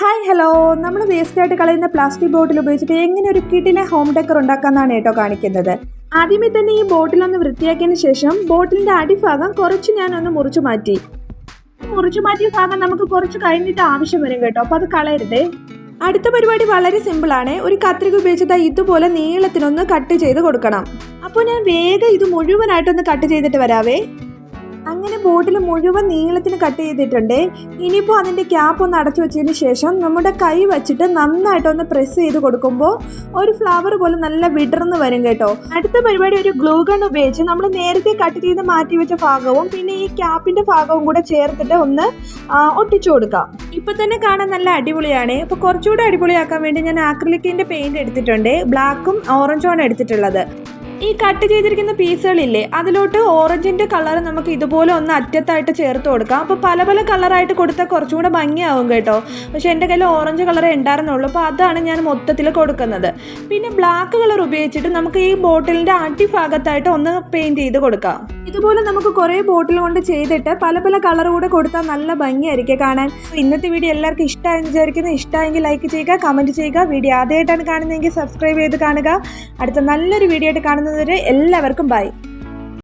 Hi hello നമ്മൾ waste ആയിട്ട് കളയുന്ന പ്ലാസ്റ്റിക് ബോട്ടിൽ ഉപയോഗിച്ചിട്ട് എങ്ങനെ ഒരു കിടിലെ ഹോം ഡെക്കർ ഉണ്ടാക്കാന്നാണ് കേട്ടോ കാണിക്കുന്നത്. ആദ്യമേ തന്നെ ഈ ബോട്ടിൽ ഒന്ന് വൃത്തിയാക്കിയതിന് ശേഷം ബോട്ടിലിന്റെ അടിഭാഗം കുറച്ച് ഞാൻ ഒന്ന് മുറിച്ചു മാറ്റി. മുറിച്ചു മാറ്റിയ ഭാഗം നമുക്ക് കുറച്ച് കഴിഞ്ഞിട്ട് ആവശ്യം വരും കേട്ടോ. അപ്പോൾ അത് കളയരുതേ. അടുത്ത പരിപാടി വളരെ സിമ്പിൾ ആണ്. ഒരു കത്രിക ഉപയോഗിച്ചത് ഇതുപോലെ നീളത്തിനൊന്ന് കട്ട് ചെയ്ത് കൊടുക്കണം. അപ്പോൾ ഞാൻ വേഗം ഇത് മുഴുവനായിട്ടൊന്ന് കട്ട് ചെയ്തിട്ട് വരാവേ. അങ്ങനെ ബോട്ടിൽ മുഴുവൻ നീളത്തിന് കട്ട് ചെയ്തിട്ടുണ്ട്. ഇനിയിപ്പോൾ അതിന്റെ ക്യാപ്പ് ഒന്ന് അടച്ചു വെച്ചതിന് ശേഷം നമ്മുടെ കൈ വെച്ചിട്ട് നന്നായിട്ടൊന്ന് പ്രസ് ചെയ്ത് കൊടുക്കുമ്പോൾ ഒരു ഫ്ലവർ പോലെ നല്ല വിടർന്ന് വരും കേട്ടോ. അടുത്ത പരിപാടി ഒരു ഗ്ലൂ ഗൺ ഉപയോഗിച്ച് നമ്മൾ നേരത്തെ കട്ട് ചെയ്ത് മാറ്റി വെച്ച ഭാഗവും പിന്നെ ഈ ക്യാപ്പിന്റെ ഭാഗവും കൂടെ ചേർത്തിട്ട് ഒന്ന് ഒട്ടിച്ചു കൊടുക്കാം. ഇപ്പം തന്നെ കാണാൻ നല്ല അടിപൊളിയാണ്. അപ്പോൾ കുറച്ചുകൂടെ അടിപൊളിയാക്കാൻ വേണ്ടി ഞാൻ ആക്രിലിക്കിന്റെ പെയിന്റ് എടുത്തിട്ടുണ്ട്. ബ്ലാക്കും ഓറഞ്ചുമാണ് എടുത്തിട്ടുള്ളത്. ഈ കട്ട് ചെയ്തിരിക്കുന്ന പീസുകളില്ലേ അതിലോട്ട് ഓറഞ്ചിന്റെ കളർ നമുക്ക് ഇതുപോലെ ഒന്ന് അറ്റത്തായിട്ട് ചേർത്ത് കൊടുക്കാം. അപ്പോൾ പല പല കളറായിട്ട് കൊടുത്താൽ കുറച്ചും കൂടെ ഭംഗിയാവും കേട്ടോ. പക്ഷേ എന്റെ കയ്യിൽ ഓറഞ്ച് കളറേ ഉണ്ടായിരുന്നുള്ളൂ അപ്പോൾ അതാണ് ഞാൻ മൊത്തത്തിൽ കൊടുക്കുന്നത്. പിന്നെ ബ്ലാക്ക് കളർ ഉപയോഗിച്ചിട്ട് നമുക്ക് ഈ ബോട്ടിലിന്റെ അടിഭാഗത്തായിട്ട് ഒന്ന് പെയിന്റ് ചെയ്ത് കൊടുക്കാം. ഇതുപോലെ നമുക്ക് കുറേ ബോട്ടിൽ കൊണ്ട് ചെയ്തിട്ട് പല പല കളർ കൂടെ കൊടുത്താൽ നല്ല ഭംഗിയായിരിക്കും കാണാൻ. ഇന്നത്തെ വീഡിയോ എല്ലാവർക്കും ഇഷ്ടമായി വിചാരിക്കുന്നു. ഇഷ്ടമായെങ്കിൽ ലൈക്ക് ചെയ്യുക കമന്റ് ചെയ്യുക വീഡിയോ ആദ്യമായിട്ടാണ് കാണുന്നതെങ്കിൽ സബ്സ്ക്രൈബ് ചെയ്ത് കാണുക. അടുത്ത നല്ലൊരു വീഡിയോ ആയിട്ട് കാണുന്നതുവരെ എല്ലാവർക്കും ബൈ